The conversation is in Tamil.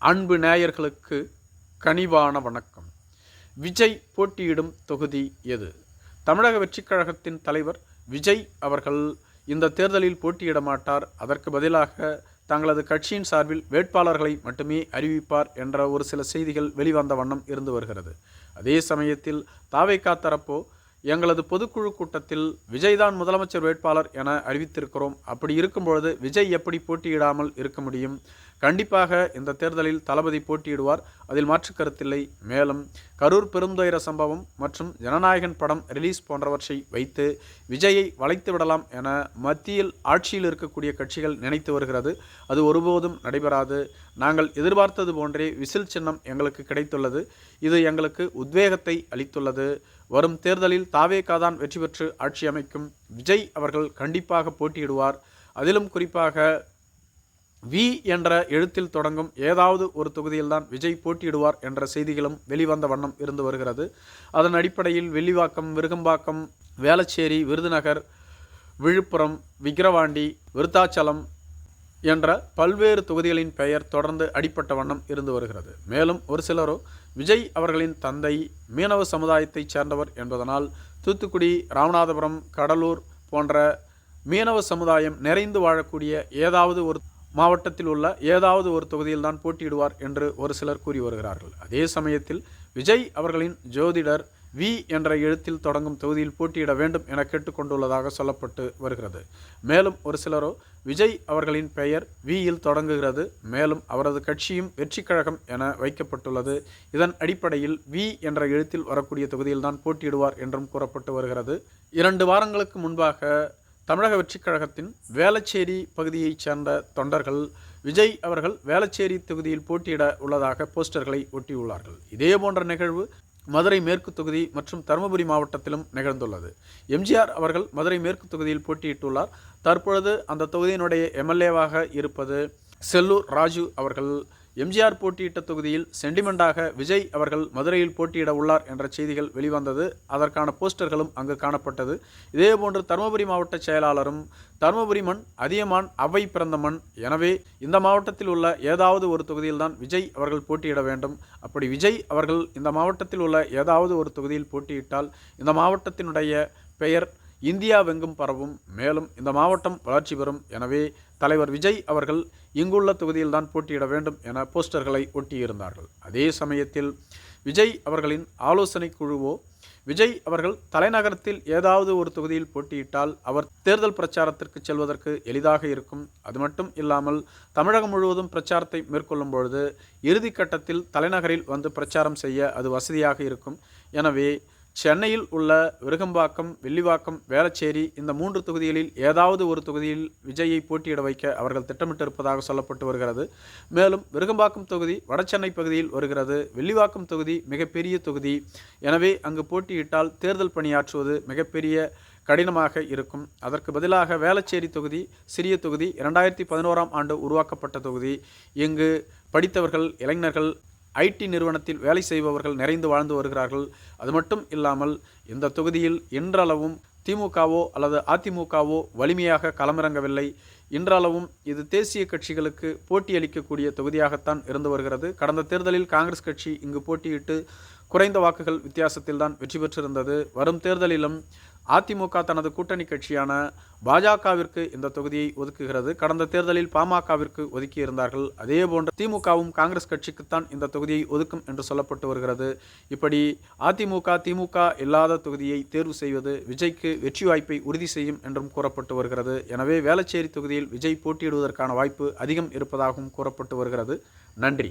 அன்பு நேயர்களுக்கு கனிவான வணக்கம். விஜய் போட்டியிடும் தொகுதி எது? தமிழக வெற்றிக் கழகத்தின் தலைவர் விஜய் அவர்கள் இந்த தேர்தலில் போட்டியிட மாட்டார். அதற்கு பதிலாக தங்களது கட்சியின் சார்பில் வேட்பாளர்களை மட்டுமே அறிவிப்பார் என்ற ஒரு சில செய்திகள் வெளிவந்த வண்ணம் இருந்து வருகிறது. அதே சமயத்தில் தாவைக்கா தரப்போ எங்களது பொதுக்குழு கூட்டத்தில் விஜய்தான் முதலமைச்சர் வேட்பாளர் என அறிவித்திருக்கிறோம். அப்படி இருக்கும்பொழுது விஜய் எப்படி போட்டியிடாமல் இருக்க முடியும்? கண்டிப்பாக இந்த தேர்தலில் தளபதி போட்டியிடுவார். அதில் மாற்று கருத்தில்லை. மேலும் கரூர் பெருந்துயர சம்பவம் மற்றும் ஜனநாயகன் படம் ரிலீஸ் போன்றவற்றை வைத்து விஜயை வளைத்து விடலாம் என மத்தியில் ஆட்சியில் இருக்கக்கூடிய கட்சிகள் நினைத்து வருகிறது. அது ஒருபோதும் நடைபெறாது. நாங்கள் எதிர்பார்த்தது போன்றே விசில் சின்னம் எங்களுக்கு கிடைத்துள்ளது. இது எங்களுக்கு உத்வேகத்தை அளித்துள்ளது. வரும் தேர்தலில் தாவேகாதான் வெற்றி பெற்று ஆட்சி அமைக்கும் விஜய் அவர்கள் கண்டிப்பாக போட்டியிடுவார். அதிலும் குறிப்பாக வி என்ற எழுத்தில் தொடங்கும் ஏதாவது ஒரு தொகுதியில்தான் விஜய் போட்டியிடுவார் என்ற செய்திகளும் வெளிவந்த வண்ணம் இருந்து வருகிறது. அதன் அடிப்படையில் வெள்ளிவாக்கம் விருகம்பாக்கம் வேளச்சேரி விருதுநகர் விழுப்புரம் விக்கிரவாண்டி விருத்தாச்சலம் என்ற பல்வேறு தொகுதிகளின் பெயர் தொடர்ந்து அடிப்பட்ட வண்ணம் இருந்து வருகிறது. மேலும் ஒரு சிலரோ விஜய் அவர்களின் தந்தை மீனவ சமுதாயத்தைச் சேர்ந்தவர் என்பதனால் தூத்துக்குடி ராமநாதபுரம் கடலூர் போன்ற மீனவ சமுதாயம் நிறைந்து வாழக்கூடிய ஏதாவது ஒரு மாவட்டத்தில் உள்ள ஏதாவது ஒரு தொகுதியில் தான் போட்டியிடுவார் என்று ஒரு சிலர் கூறி வருகிறார்கள். அதே சமயத்தில் விஜய் அவர்களின் ஜோதிடர் வி என்ற எழுத்தில் தொடங்கும் தொகுதியில் போட்டியிட வேண்டும் என கேட்டுக்கொண்டுள்ளதாக சொல்லப்பட்டு வருகிறது. மேலும் ஒரு சிலரோ விஜய் அவர்களின் பெயர் வியில் தொடங்குகிறது. மேலும் அவரது கட்சியும் வெற்றி கழகம் என வைக்கப்பட்டுள்ளது. இதன் அடிப்படையில் வி என்ற எழுத்தில் வரக்கூடிய தொகுதியில்தான் போட்டியிடுவார் என்றும் கூறப்பட்டு வருகிறது. இரண்டு வாரங்களுக்கு முன்பாக தமிழக வெற்றிக் கழகத்தின் வேளச்சேரி பகுதியைச் சேர்ந்த தொண்டர்கள் விஜய் அவர்கள் வேளச்சேரி தொகுதியில் போட்டியிட உள்ளதாக போஸ்டர்களை ஒட்டியுள்ளார்கள். இதே போன்ற நிகழ்வு மதுரை மேற்கு தொகுதி மற்றும் தருமபுரி மாவட்டத்திலும் நிகழ்ந்துள்ளது. எம்ஜிஆர் அவர்கள் மதுரை மேற்கு தொகுதியில் போட்டியிட்டுள்ளார். தற்பொழுது அந்த தொகுதியினுடைய எம்எல்ஏவாக இருப்பது செல்லூர் ராஜு அவர்கள். எம்ஜிஆர் போட்டியிட்ட தொகுதியில் சென்டிமெண்டாக விஜய் அவர்கள் மதுரையில் போட்டியிட உள்ளார் என்ற செய்திகள் வெளிவந்தது. அதற்கான போஸ்டர்களும் அங்கு காணப்பட்டது. இதேபோன்று தருமபுரி மாவட்ட செயலாளரும் தருமபுரி மண் அதியமான் அவை பிறந்த மண் எனவே இந்த மாவட்டத்தில் உள்ள ஏதாவது ஒரு தொகுதியில்தான் விஜய் அவர்கள் போட்டியிட வேண்டும். அப்படி விஜய் அவர்கள் இந்த மாவட்டத்தில் உள்ள ஏதாவது ஒரு தொகுதியில் போட்டியிட்டால் இந்த மாவட்டத்தினுடைய பெயர் இந்தியாவெங்கும் பரவும். மேலும் இந்த மாவட்டம் வளர்ச்சி பெறும். எனவே தலைவர் விஜய் அவர்கள் இங்குள்ள தொகுதியில்தான் போட்டியிட வேண்டும் என போஸ்டர்களை ஒட்டியிருந்தார்கள். அதே சமயத்தில் விஜய் அவர்களின் ஆலோசனை குழுவோ விஜய் அவர்கள் தலைநகரத்தில் ஏதாவது ஒரு தொகுதியில் போட்டியிட்டால் அவர் தேர்தல் பிரச்சாரத்திற்கு செல்வதற்கு எளிதாக இருக்கும். அது மட்டும் இல்லாமல் தமிழகம் முழுவதும் பிரச்சாரத்தை மேற்கொள்ளும் பொழுது இறுதிக்கட்டத்தில் தலைநகரில் வந்து பிரச்சாரம் செய்ய அது வசதியாக இருக்கும். எனவே சென்னையில் உள்ள விருகம்பாக்கம் வெள்ளிவாக்கம் வேளச்சேரி இந்த மூன்று தொகுதிகளில் ஏதாவது ஒரு தொகுதியில் விஜயை போட்டியிட வைக்க அவர்கள் திட்டமிட்டிருப்பதாக சொல்லப்பட்டு வருகிறது. மேலும் விருகம்பாக்கம் தொகுதி வடசென்னை பகுதியில் வருகிறது. வெள்ளிவாக்கம் தொகுதி மிகப்பெரிய தொகுதி. எனவே அங்கு போட்டியிட்டால் தேர்தல் பணியாற்றுவது மிகப்பெரிய கடினமாக இருக்கும். அதற்கு பதிலாக வேளச்சேரி தொகுதி சிறிய தொகுதி இரண்டாயிரத்தி பதினோராம் ஆண்டு உருவாக்கப்பட்ட தொகுதி. இங்கு படித்தவர்கள் இளைஞர்கள் ஐடி நிறுவனத்தில் வேலை செய்பவர்கள் நிறைந்து வாழ்ந்து வருகிறார்கள். அது மட்டும் இல்லாமல் இந்த தொகுதியில் இன்றளவும் திமுகவோ அல்லது அதிமுகவோ வலிமையாக களமிறங்கவில்லை. இன்றளவும் இது தேசிய கட்சிகளுக்கு போட்டியளிக்கக்கூடிய தொகுதியாகத்தான் இருந்து வருகிறது. கடந்த தேர்தலில் காங்கிரஸ் கட்சி இங்கு போட்டியிட்டு குறைந்த வாக்குகள் வித்தியாசத்தில் தான் வெற்றி பெற்றிருந்தது. வரும் தேர்தலிலும் அதிமுக தனது கூட்டணி கட்சியான பாஜகவிற்கு இந்த தொகுதியை ஒதுக்குகிறது. கடந்த தேர்தலில் பாமகவிற்கு ஒதுக்கியிருந்தார்கள். அதே போன்று திமுகவும் காங்கிரஸ் கட்சிக்குத்தான் இந்த தொகுதியை ஒதுக்கும் என்று சொல்லப்பட்டு வருகிறது. இப்படி அதிமுக திமுக இல்லாத தொகுதியை தேர்வு செய்வது விஜய்க்கு வெற்றி வாய்ப்பை உறுதி செய்யும் என்றும் கூறப்பட்டு வருகிறது. எனவே வேளச்சேரி தொகுதியில் விஜய் போட்டியிடுவதற்கான வாய்ப்பு அதிகம் இருப்பதாகவும் கூறப்பட்டு வருகிறது. நன்றி.